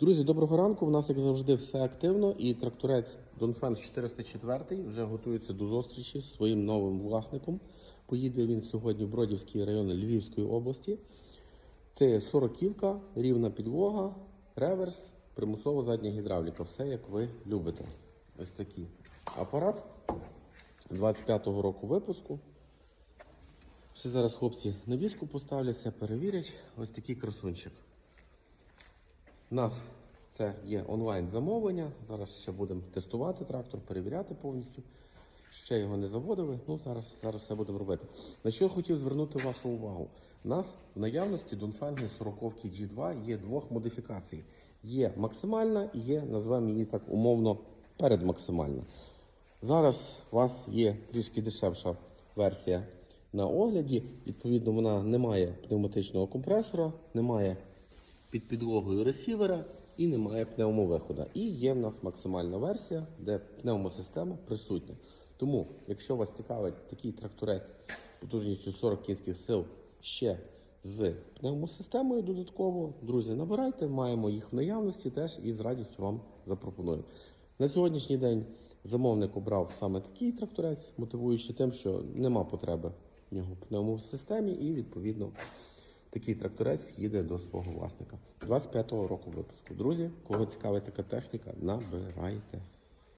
Друзі, доброго ранку. У нас, як завжди, все активно. І тракторець Донфен 404 вже готується до зустрічі з своїм новим власником. Поїде він сьогодні в Бродівський район Львівської області. Це є сороківка, рівна підлога, реверс, примусова задня гідравліка. Все як ви любите. Ось такий апарат 25-го року випуску. Ще зараз хлопці на візку поставляться, перевірять. Ось такий красунчик. У нас це є онлайн замовлення. Зараз ще будемо тестувати трактор, перевіряти повністю. Ще його не заводили. Ну зараз, зараз все будемо робити. На що я хотів звернути вашу увагу? У нас в наявності Донфенги 40 G2 є двох модифікацій. Є максимальна і є, називаємо її так умовно, передмаксимальна. Зараз у вас є трішки дешевша версія на огляді. Відповідно, вона не має пневматичного компресора, не під підлогою ресівера і немає пневмовихода. І є в нас максимальна версія, де пневмосистема присутня. Тому, якщо вас цікавить такий тракторець потужністю 40 кінських сил ще з пневмосистемою додатково, друзі, набирайте, маємо їх в наявності теж і з радістю вам запропоную. На сьогоднішній день замовник обрав саме такий тракторець, мотивуючи тим, що нема потреби в нього пневмосистемі і відповідно. Такий тракторець їде до свого власника 25-го року випуску. Друзі, кого цікавить така техніка, набирайте.